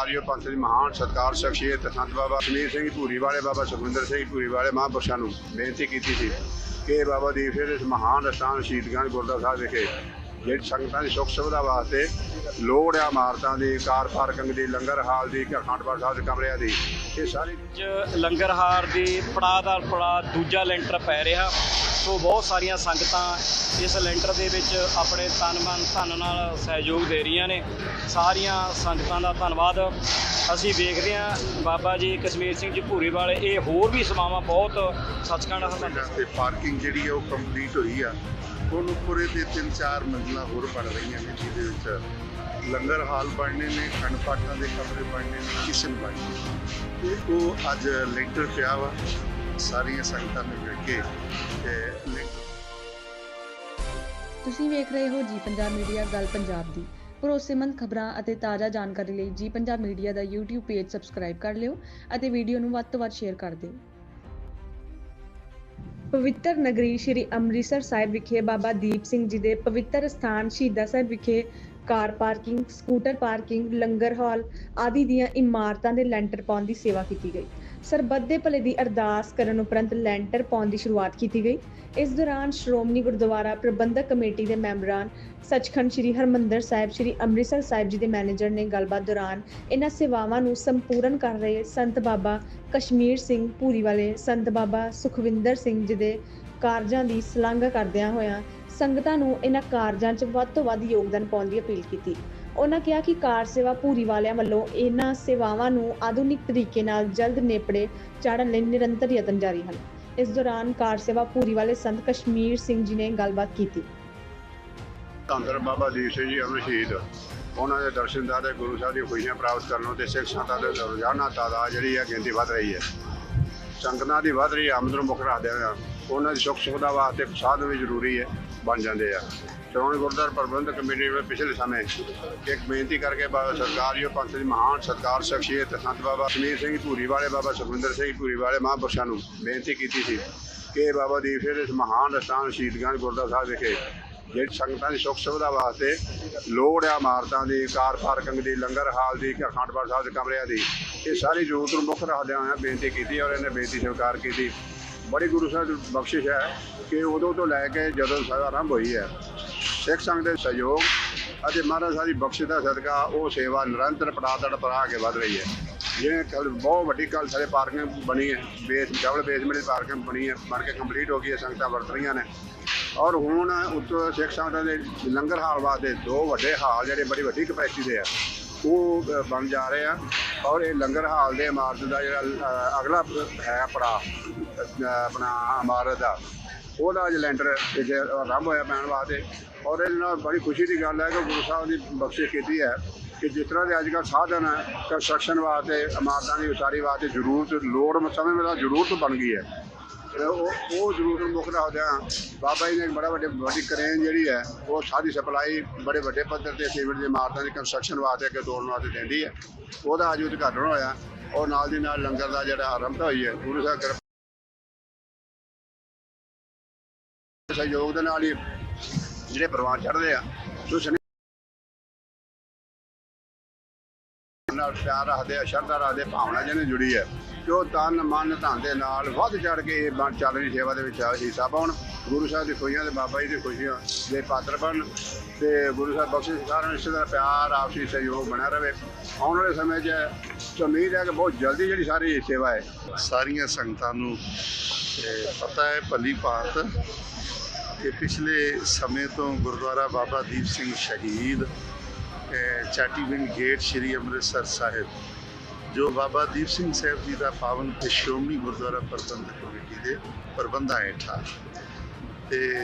ਸਤਿਕਾਰਯੋਗ ਪੰਥ ਦੀ ਮਹਾਨ ਸਤਿਕਾਰ ਸ਼ਖਸੀਅਤ ਸੰਤ ਬਾਬਾ ਕਸ਼ਮੀਰ ਸਿੰਘ ਧੂਰੀ ਵਾਲੇ ਬਾਬਾ ਸੁਖਵਿੰਦਰ ਸਿੰਘ ਧੂਰੀ ਵਾਲੇ ਮਹਾਂਪੁਰਸ਼ਾਂ ਨੂੰ ਬੇਨਤੀ ਕੀਤੀ ਸੀ ਕਿ ਬਾਬਾ ਦੀਪ ਸਿੰਘ ਇਸ ਮਹਾਨ ਅਸਥਾਨ ਸ਼ਹੀਦਗੰਜ ਗੁਰਦੁਆਰਾ ਸਾਹਿਬ ਵਿਖੇ ਜਿਹੜੀ ਸੰਗਤਾਂ ਦੀ ਸੁੱਖ ਸੁਵਿਧਾ ਵਾਸਤੇ ਲੋੜ ਆ ਇਮਾਰਤਾਂ ਦੀ, ਕਾਰ ਪਾਰਕਿੰਗ ਦੀ, ਲੰਗਰ ਹਾਲ ਦੀ ਅਖੰਡ ਪਾਠ ਸਾਹਿਬ ਦੇ ਕਮਰਿਆਂ ਦੀ, ਇਹ ਸਾਰੀ ਅੱਜ ਲੰਗਰਹਾਰ ਦੀ ਪੜਾਅ ਦਾ ਪੜਾਅ ਦੂਜਾ ਲੈਂਟਰ ਪੈ ਰਿਹਾ। ਸੋ ਬਹੁਤ ਸਾਰੀਆਂ ਸੰਗਤਾਂ ਇਸ ਲੈਂਟਰ ਦੇ ਵਿੱਚ ਆਪਣੇ ਤਨ ਮਨ ਧਨ ਨਾਲ ਸਹਿਯੋਗ ਦੇ ਰਹੀਆਂ ਨੇ। ਸਾਰੀਆਂ ਸੰਗਤਾਂ ਦਾ ਧੰਨਵਾਦ। ਅਸੀਂ ਵੇਖਦੇ ਹਾਂ ਬਾਬਾ ਜੀ ਕਸ਼ਮੀਰ ਸਿੰਘ ਜੀ ਭੂਰੀ ਵਾਲੇ ਇਹ ਹੋਰ ਵੀ ਸਮਾਵਾਂ ਬਹੁਤ ਸੱਚਖੰਡ ਹਰਿਮੰਦਰ ਤੇ ਪਾਰਕਿੰਗ ਜਿਹੜੀ ਹੈ ਉਹ ਕੰਪਲੀਟ ਹੋਈ ਆ। ਹੁਣ ਉੱਪਰੇ ਤੇ ਤਿੰਨ ਚਾਰ ਮੰਜ਼ਲਾਂ ਹੋਰ ਬਣ ਰਹੀਆਂ ਨੇ ਜਿਹਦੇ ਵਿੱਚ ਲੰਗਰ ਹਾਲ ਬਣਨੇ ਨੇ ਖੰਡ ਪਾਠਾਂ ਦੇ ਕਮਰੇ ਬਣਨੇ ਨੇ ਕਿਚਨ ਬਣਨੀ ਤੇ ਉਹ ਅੱਜ ਲੈਂਟਰ ਪਿਆ ਵਾ। ਸਾਰੀਆਂ ਸੰਗਤਾਂ ਨੇ ਮਿਲ ਕੇ ਤੁਸੀਂ ਵੇਖ ਰਹੇ ਹੋ ਜੀ ਪੰਜਾਬ ਮੀਡੀਆ, ਗੱਲ ਪੰਜਾਬ ਦੀ। ਭਰੋਸੇਮੰਦ ਖਬਰਾਂ ਅਤੇ ਤਾਜ਼ਾ ਜਾਣਕਾਰੀ ਲਈ ਜੀ ਪੰਜਾਬ ਮੀਡੀਆ ਦਾ YouTube ਪੇਜ ਸਬਸਕ੍ਰਾਈਬ ਕਰ ਲਿਓ ਅਤੇ ਵੀਡੀਓ ਨੂੰ ਵੱਧ ਤੋਂ ਵੱਧ ਸ਼ੇਅਰ ਕਰ ਦਿਓ। ਪਵਿੱਤਰ ਨਗਰੀ ਸ੍ਰੀ ਅੰਮ੍ਰਿਤਸਰ ਸਾਹਿਬ ਵਿਖੇ ਬਾਬਾ ਦੀਪ ਸਿੰਘ ਜੀ ਦੇ ਪਵਿੱਤਰ ਸਥਾਨ ਸ਼ਹੀਦਾਂ ਸਾਹਿਬ ਵਿਖੇ car parking, scooter parking, langar hall ਆਦਿ ਦੀਆਂ ਇਮਾਰਤਾਂ ਦੇ ਲੈਂਟਰ ਪਾਉਣ ਦੀ ਸੇਵਾ ਕੀਤੀ ਗਈ। ਸਰਬੱਤ ਦੇ ਭਲੇ ਦੀ ਅਰਦਾਸ ਕਰਨ ਉਪਰੰਤ ਲੈਂਟਰ ਪਾਉਣ ਦੀ ਸ਼ੁਰੂਆਤ ਕੀਤੀ ਗਈ। ਇਸ ਦੌਰਾਨ ਸ਼੍ਰੋਮਣੀ ਗੁਰਦੁਆਰਾ ਪ੍ਰਬੰਧਕ ਕਮੇਟੀ ਦੇ ਮੈਂਬਰਾਂ, ਸੱਚਖੰਡ ਸ੍ਰੀ ਹਰਮੰਦਰ ਸਾਹਿਬ, ਸ੍ਰੀ ਅੰਮ੍ਰਿਤਸਰ ਸਾਹਿਬ ਜੀ ਦੇ ਮੈਨੇਜਰ ਨੇ ਗੱਲਬਾਤ ਦੌਰਾਨ ਇਹਨਾਂ ਸੇਵਾਵਾਂ ਨੂੰ ਸੰਪੂਰਨ ਕਰ ਰਹੇ ਸੰਤ ਬਾਬਾ ਕਸ਼ਮੀਰ ਸਿੰਘ ਭੂਰੀ ਵਾਲੇ, ਸੰਤ ਬਾਬਾ ਸੁਖਵਿੰਦਰ ਸਿੰਘ ਜੀ ਦੇ ਕਾਰਜਾਂ ਦੀ ਸ਼ਲਾਘਾ ਕਰਦਿਆਂ ਹੋਇਆਂ ਸੰਗਤਾਂ ਨੂੰ ਇਹਨਾਂ ਕਾਰਜਾਂ 'ਚ ਵੱਧ ਤੋਂ ਵੱਧ ਯੋਗਦਾਨ ਪਾਉਣ ਦੀ ਅਪੀਲ ਕੀਤੀ। ਉਹਨਾਂ ਕਿਹਾ ਕਿ ਕਾਰ ਸੇਵਾ ਭੂਰੀ ਵਾਲਿਆਂ ਵੱਲੋਂ ਇਹਨਾਂ ਸੇਵਾਵਾਂ ਨੂੰ ਆਧੁਨਿਕ ਤਰੀਕੇ ਨਾਲ ਜਲਦ ਨੇਪੜੇ ਚਾੜਨ ਲਈ ਨਿਰੰਤਰ ਯਤਨ ਜਾਰੀ ਹਨ। ਇਸ ਦੌਰਾਨ ਕਾਰ ਸੇਵਾ ਭੂਰੀ ਵਾਲੇ ਸੰਤ ਕਸ਼ਮੀਰ ਸਿੰਘ ਜੀ ਨੇ ਗੱਲਬਾਤ ਕੀਤੀ। ਧੰਦਰ ਬਾਬਾ ਦੀਪ ਸਿੰਘ ਜੀ ਅਮਰ ਸ਼ਹੀਦ। ਉਹਨਾਂ ਦੇ ਦਰਸ਼ਨਦਾਰ ਦੇ ਗੁਰੂ ਸਾਹਿਬ ਦੀ ਖੁਸ਼ੀਆਂ ਪ੍ਰਾਪਤ ਕਰਨ ਤੇ ਸਿੱਖ ਸੰਗਤਾਂ ਦੇ ਰੋਜ਼ਾਨਾ ਤਾਦਾਦ ਜਿਹੜੀ ਹੈ ਗਿਣਤੀ ਵੱਧ ਰਹੀ ਹੈ। ਸੰਗਤਾਂ ਦੀ ਵੱਧ ਰਹੀ ਆਮਦ ਨੂੰ ਮੁੱਖ ਉਹਨਾਂ ਦੀ ਸੁੱਖ ਸੁਵਿਧਾ ਵਾਸਤੇ ਸਾਧਨ ਵੀ ਜ਼ਰੂਰੀ ਹੈ। ਬਣ ਜਾਂਦੇ ਆ। ਸ਼੍ਰੋਮਣੀ ਗੁਰਦੁਆਰਾ ਪ੍ਰਬੰਧਕ ਕਮੇਟੀ ਨੇ ਪਿਛਲੇ ਸਮੇਂ ਇੱਕ ਬੇਨਤੀ ਕਰਕੇ ਬਾਬਾ ਸਰਕਾਰੀਓ ਪੰਥ ਦੀ ਮਹਾਨ ਸਤਿਕਾਰ ਸ਼ਖਸੀਅਤ ਸੰਤ ਬਾਬਾ ਕਸ਼ਮੀਰ ਸਿੰਘ ਧੂਰੀ ਵਾਲੇ, ਬਾਬਾ ਸੁਖਵਿੰਦਰ ਸਿੰਘ ਧੂਰੀ ਵਾਲੇ ਮਹਾਂਪੁਰਸ਼ਾਂ ਨੂੰ ਬੇਨਤੀ ਕੀਤੀ ਸੀ ਕਿ ਬਾਬਾ ਦੀਪ ਸਿੰਘ ਇਸ ਮਹਾਨ ਅਸਥਾਨ ਸ਼ਹੀਦਗੰਜ ਗੁਰਦੁਆਰਾ ਸਾਹਿਬ ਵਿਖੇ ਜਿਹੜੀ ਸੰਗਤਾਂ ਦੀ ਸੁੱਖ ਸੁਵਿਧਾ ਵਾਸਤੇ ਲੋੜ ਆ ਇਮਾਰਤਾਂ ਦੀ, ਕਾਰ ਪਾਰਕਿੰਗ ਦੀ, ਲੰਗਰ ਹਾਲ ਦੀ ਅਖੰਡ ਪਾਠ ਸਾਹਿਬ ਦੇ ਕਮਰਿਆਂ ਦੀ, ਇਹ ਸਾਰੀ ਜ਼ਰੂਰਤ ਨੂੰ ਮੁੱਖ ਰੱਖਦਿਆਂ ਹੋਇਆਂ ਬੇਨਤੀ ਕੀਤੀ ਔਰ ਇਹਨੇ ਬੇਨਤੀ ਸਵੀਕਾਰ ਕੀਤੀ। ਬੜੀ ਗੁਰੂ ਸਾਹਿਬ ਦੀ ਬਖਸ਼ਿਸ਼ ਹੈ ਕਿ ਉਦੋਂ ਤੋਂ ਲੈ ਕੇ ਜਦੋਂ ਸੇਵਾ ਆਰੰਭ ਹੋਈ ਹੈ। ਸਿੱਖ ਸੰਗਤ ਦੇ ਸਹਿਯੋਗ ਅਤੇ ਮਹਾਰਾਜ ਸਾਹਿਬ ਦੀ ਬਖਸ਼ਿਸ਼ ਦਾ ਸਦਕਾ ਉਹ ਸੇਵਾ ਨਿਰੰਤਰ ਪੜਾਅ ਪੜਾ ਕੇ ਵਧ ਰਹੀ ਹੈ। ਜਿਵੇਂ ਕੱਲ ਬਹੁਤ ਵੱਡੀ ਕੱਲ ਸਾਰੇ ਪਾਰਕਿੰਗ ਬਣੀ ਹੈ। ਬੇਸ ਡਬਲ ਬੇਸਮੈਂਟ ਦੀ ਪਾਰਕਿੰਗ ਬਣੀ ਹੈ। ਬਣ ਕੇ ਕੰਪਲੀਟ ਹੋ ਗਈ ਹੈ ਸੰਗਤਾਂ ਵਰਤ ਰਹੀਆਂ ਨੇ। ਔਰ ਹੁਣ ਉੱਤੋਂ ਸਿੱਖ ਸੰਗਤਾਂ ਦੇ ਲੰਗਰ ਹਾਲ ਵਾਸਤੇ ਦੋ ਵੱਡੇ ਹਾਲ ਜਿਹੜੇ ਬੜੀ ਵੱਡੀ ਕਪੈਸਿਟੀ ਦੇ ਆ ਉਹ ਬਣ ਜਾ ਰਹੇ ਆ। ਔਰ ਇਹ ਲੰਗਰ ਹਾਲ ਦੇ ਇਮਾਰਤ ਦਾ ਜਿਹੜਾ ਅ, ਅਗਲਾ ਹੈ ਪੜਾ ਆਪਣਾ ਇਮਾਰਤ ਦਾ। ਉਹਦਾ ਅੱਜ ਲੈਂਟਰ ਇੱਥੇ ਆਰੰਭ ਹੋਇਆ ਪੈਣ ਵਾਸਤੇ। ਔਰ ਇਹਦੇ ਨਾਲ ਬੜੀ ਖੁਸ਼ੀ ਦੀ ਗੱਲ ਹੈ ਕਿ ਗੁਰੂ ਸਾਹਿਬ ਦੀ ਬਖਸ਼ਿਸ਼ ਕੀਤੀ ਹੈ ਕਿ ਜਿਸ ਤਰ੍ਹਾਂ ਦੇ ਅੱਜ ਕੱਲ੍ਹ ਸਾਧਨ ਕੰਸਟਰਕਸ਼ਨ ਵਾਸਤੇ, ਇਮਾਰਤਾਂ ਦੀ ਉਸਾਰੀ ਵਾਸਤੇ ਜ਼ਰੂਰਤ, ਲੋੜ ਸਮੇਂ ਵੇਲੇ ਜ਼ਰੂਰਤ ਬਣ ਗਈ ਹੈ। ਤੇ ਉਹ ਉਹ ਜ਼ਰੂਰਤ ਨੂੰ ਮੁੱਖ ਰੱਖਦਿਆਂ ਬਾਬਾ ਜੀ ਨੇ ਬੜਾ ਵੱਡੇ, ਵੱਡੀ ਕਰੇਨ ਜਿਹੜੀ ਹੈ, ਉਹ ਸਾਰੀ ਸਪਲਾਈ ਬੜੇ ਵੱਡੇ ਪੱਧਰ ਤੇ ਸੀਮਿੰਟ ਦੀ ਇਮਾਰਤਾਂ ਦੀ ਕੰਸਟਰਕਸ਼ਨ ਵਾਸਤੇ ਅੱਗੇ ਦੌੜਨ ਵਾਸਤੇ ਦਿੰਦੀ ਹੈ। ਉਹਦਾ ਅੱਜ ਉਦਘਾਟਨ ਹੋਇਆ। ਔਰ ਨਾਲ ਦੀ ਨਾਲ ਲੰਗਰ ਦਾ ਜਿਹੜਾ ਆਰੰਭ ਹੋਈ ਹੈ, ਗੁਰੂ ਸਾਹਿਬ ਕਿਰਪਾ ਸਹਿਯੋਗ ਦੇ ਨਾਲ ਹੀ ਜਿਹੜੇ ਪਰਿਵਾਰ ਚੜ੍ਹਦੇ ਆ ਤੁਸੀਂ ਨਾਲ ਪਿਆਰ ਰੱਖਦੇ ਆ, ਸ਼ਰਧਾ ਰੱਖਦੇ ਭਾਵਨਾ ਜਿਹਨੇ ਜੁੜੀ ਹੈ ਕਿ ਤਨ ਮਨ ਧਨ ਦੇ ਨਾਲ ਵੱਧ ਚੜ ਕੇ ਇਹ ਬਣ ਚੱਲ ਰਹੀ ਸੇਵਾ ਦੇ ਵਿੱਚ ਹਿੱਸਾ ਪਾਉਣ ਗੁਰੂ ਸਾਹਿਬ ਦੀ ਖੁਸ਼ੀਆਂ ਤੇ ਬਾਬਾ ਜੀ ਦੀ ਖੁਸ਼ੀਆਂ ਦੇ ਪਾਤਰ ਬਣ ਤੇ ਗੁਰੂ ਸਾਹਿਬ ਬਖਸ਼ਿਸ਼ ਸਾਰਿਆਂ ਨੂੰ, ਇਸੇ ਪਿਆਰ, ਆਪਸੀ ਸਹਿਯੋਗ ਬਣਿਆ ਰਵੇ ਆਉਣ ਵਾਲੇ ਸਮੇਂ 'ਚ ਉਮੀਦ ਹੈ ਕਿ ਬਹੁਤ ਜਲਦੀ ਜਿਹੜੀ ਸਾਰੀ ਸੇਵਾ ਹੈ। ਸਾਰੀਆਂ ਸੰਗਤਾਂ ਨੂੰ ਪਤਾ ਹੈ ਭਲੀ ਭਾਂਤ ਕਿ ਪਿਛਲੇ ਸਮੇਂ ਤੋਂ ਗੁਰਦੁਆਰਾ ਬਾਬਾ ਦੀਪ ਸਿੰਘ ਸ਼ਹੀਦ, ਅਹ, ਚਾਟੀਵਿੰਡ ਗੇਟ ਸ੍ਰੀ ਅੰਮ੍ਰਿਤਸਰ ਸਾਹਿਬ, ਜੋ ਬਾਬਾ ਦੀਪ ਸਿੰਘ ਸਾਹਿਬ ਜੀ ਦਾ ਪਾਵਨ ਤੇ ਸ਼੍ਰੋਮਣੀ ਗੁਰਦੁਆਰਾ ਪ੍ਰਬੰਧਕ ਕਮੇਟੀ ਦੇ ਪ੍ਰਬੰਧਾਂ ਹੇਠਾਂ। ਤੇ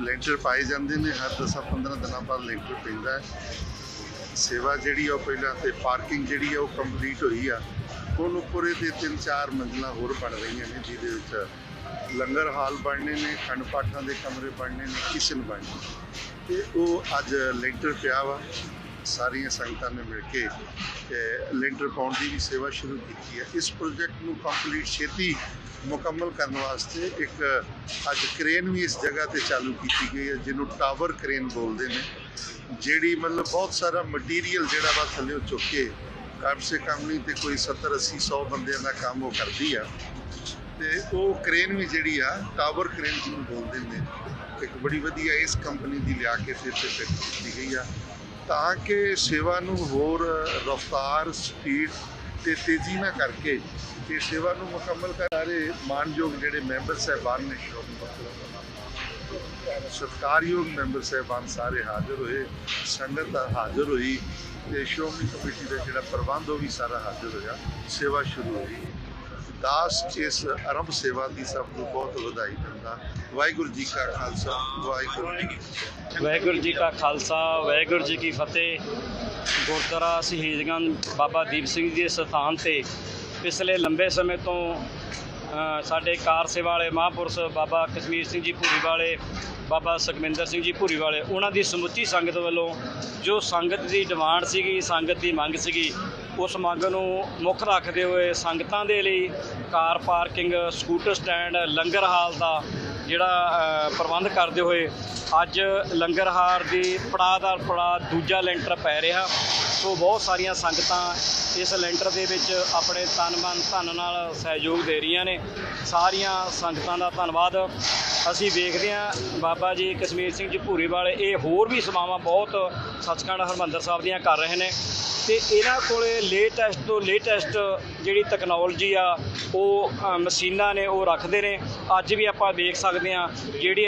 ਲੈਂਟਰ ਪਾਏ ਜਾਂਦੇ ਨੇ, ਹਰ 10-15 ਦਿਨਾਂ ਬਾਅਦ ਲੈਂਟਰ ਪੈਂਦਾ ਸੇਵਾ ਜਿਹੜੀ ਆ ਉਹ ਪਹਿਲਾਂ ਤੇ ਪਾਰਕਿੰਗ ਜਿਹੜੀ ਆ ਉਹ ਕੰਪਲੀਟ ਹੋਈ ਆ। ਹੁਣ ਉੱਪਰੇ ਤੇ ਤਿੰਨ ਚਾਰ ਮੰਜ਼ਲਾਂ ਹੋਰ ਬਣ ਰਹੀਆਂ ਨੇ, ਜਿਹਦੇ ਵਿੱਚ ਲੰਗਰ ਹਾਲ ਬਣਨੇ ਨੇ ਖੰਡ ਪਾਠਾਂ ਦੇ ਕਮਰੇ ਬਣਨੇ ਨੇ ਕਿਚਨ ਬਣਨੀ ਤੇ ਉਹ ਅੱਜ ਲੈਂਟਰ ਪਿਆ ਵਾ, ਸਾਰੀਆਂ ਸੰਗਤਾਂ ਨੇ ਮਿਲ ਕੇ ਲੈਂਟਰ ਪਾਉਣ ਦੀ ਵੀ ਸੇਵਾ ਸ਼ੁਰੂ ਕੀਤੀ ਹੈ। ਇਸ ਪ੍ਰੋਜੈਕਟ ਨੂੰ ਕੰਪਲੀਟ ਛੇਤੀ ਮੁਕੰਮਲ ਕਰਨ ਵਾਸਤੇ ਇੱਕ ਅੱਜ ਕ੍ਰੇਨ ਵੀ ਇਸ ਜਗ੍ਹਾ ਤੇ ਚਾਲੂ ਕੀਤੀ ਗਈ ਹੈ, ਜਿਹਨੂੰ ਟਾਵਰ ਕ੍ਰੇਨ ਬੋਲਦੇ ਨੇ, ਜਿਹੜੀ ਮਤਲਬ ਬਹੁਤ ਸਾਰਾ ਮਟੀਰੀਅਲ ਜਿਹੜਾ ਵਾ ਥੱਲੇ ਚੁੱਕ ਕੇ, ਕਮ ਸੇ ਕਮ ਨਹੀਂ ਤੇ ਕੋਈ 70 80 100 ਬੰਦਿਆਂ ਦਾ ਕੰਮ ਉਹ ਕਰਦੀ ਆ। ਤੇ ਉਹ ਕ੍ਰੇਨ ਵੀ ਜਿਹੜੀ ਆ ਟਾਵਰ ਕ੍ਰੇਨ ਜਿਹਨੂੰ ਬੋਲਦੇ ਨੇ, ਇੱਕ ਬੜੀ ਵਧੀਆ ਇਸ ਕੰਪਨੀ ਦੀ ਲਿਆ ਕੇ ਤੇ ਤੇ ਫਿੱਟ ਕੀਤੀ ਗਈ ਆ। ਤਾਂ ਕਿ ਸੇਵਾ ਨੂੰ ਹੋਰ ਰਫ਼ਤਾਰ ਸਪੀਡ ਤੇ ਤੇਜ਼ੀ ਨਾਲ ਕਰਕੇ ਇਹ ਸੇਵਾ ਨੂੰ ਮੁਕੰਮਲ ਕਰ ਸਾਰੇ ਮਾਨਯੋਗ ਜਿਹੜੇ ਮੈਂਬਰ ਸਹਿਬਾਨ ਨੇ, ਸ਼੍ਰੋਮਣੀ ਗੁਰਦੁਆਰਾ ਸਤਿਕਾਰਯੋਗ ਮੈਂਬਰ ਸਹਿਬਾਨ ਸਾਰੇ ਹਾਜ਼ਰ ਹੋਏ, ਸੰਗਤ ਹਾਜ਼ਰ ਹੋਈ ਤੇ ਸ਼੍ਰੋਮਣੀ ਕਮੇਟੀ ਦਾ ਜਿਹੜਾ ਪ੍ਰਬੰਧ ਉਹ ਵੀ ਸਾਰਾ ਹਾਜ਼ਰ ਹੋਇਆ, ਸੇਵਾ ਸ਼ੁਰੂ ਹੋਈ। ਦਾਸ ਇਸ ਆਰੰਭ ਸੇਵਾ ਦੀ ਸਭ ਨੂੰ ਬਹੁਤ ਵਧਾਈ ਦਿੰਦਾ। ਵਾਹਿਗੁਰੂ ਜੀ ਕਾ ਖਾਲਸਾ, ਵਾਹਿਗੁਰੂ ਜੀ ਵਾਹਿਗੁਰੂ ਜੀ ਕਾ ਖਾਲਸਾ, ਵਾਹਿਗੁਰੂ ਜੀ ਕੀ ਫਤਿਹ। ਗੁਰਦੁਆਰਾ ਸ਼ਹੀਦਗੰਜ ਬਾਬਾ ਦੀਪ ਸਿੰਘ ਜੀ ਦੇ ਸਥਾਨ ਤੇ ਪਿਛਲੇ ਲੰਬੇ ਸਮੇਂ ਤੋਂ ਸਾਡੇ ਕਾਰ ਸੇਵਾ ਵਾਲੇ ਮਹਾਂਪੁਰਸ਼ ਬਾਬਾ ਕਸ਼ਮੀਰ ਸਿੰਘ ਜੀ ਭੂਰੀ ਵਾਲੇ, ਬਾਬਾ ਸੁਖਮਿੰਦਰ ਸਿੰਘ ਜੀ ਭੂਰੀ ਵਾਲੇ, ਉਹਨਾਂ ਦੀ ਸਮੁੱਚੀ ਸੰਗਤ ਵੱਲੋਂ ਜੋ ਸੰਗਤ ਦੀ ਡਿਮਾਂਡ ਸੀਗੀ, ਸੰਗਤ ਦੀ ਮੰਗ ਸੀਗੀ ਉਸ ਮੰਗ ਨੂੰ ਮੁੱਖ ਰੱਖਦੇ ਹੋਏ ਸੰਗਤਾਂ ਦੇ ਲਈ car parking, scooter stand, langar hall ਦਾ ਜਿਹੜਾ ਪ੍ਰਬੰਧ ਕਰਦੇ ਹੋਏ ਅੱਜ ਲੰਗਰ ਹਾਰ ਦੀ ਪੜਾਅ ਪੜਾ ਦੂਜਾ ਲੈਂਟਰ ਪੈ ਰਿਹਾ। ਸੋ ਬਹੁਤ ਸਾਰੀਆਂ ਸੰਗਤਾਂ ਇਸ ਲੈਂਟਰ ਦੇ ਵਿੱਚ ਆਪਣੇ ਤਨ ਮਨ ਧਨ ਨਾਲ ਸਹਿਯੋਗ ਦੇ ਰਹੀਆਂ ਨੇ। ਸਾਰੀਆਂ ਸੰਗਤਾਂ ਦਾ ਧੰਨਵਾਦ। ਅਸੀਂ ਵੇਖਦੇ ਹਾਂ ਬਾਬਾ ਜੀ ਕਸ਼ਮੀਰ ਸਿੰਘ ਜੀ ਭੂਰੀ ਵਾਲੇ, ਇਹ ਹੋਰ ਵੀ ਸੇਵਾਵਾਂ ਬਹੁਤ ਸੱਚਖੰਡ ਹਰਮੰਦਰ ਸਾਹਿਬ ਦੀਆਂ ਕਰ ਰਹੇ ਨੇ। ਤੇ ਇਹਨਾਂ ਕੋਲੇ ਲੇਟੈਸਟ ਤੋਂ ਲੇਟੈਸਟ ਜਿਹੜੀ ਟੈਕਨੋਲੋਜੀ ਆ, ਉਹ ਮਸ਼ੀਨਾਂ ਨੇ ਉਹ ਰੱਖਦੇ ਨੇ। ਅੱਜ ਵੀ ਆਪਾਂ ਵੇਖ ਸਕਦੇ ਹਾਂ ਜਿਹੜੀ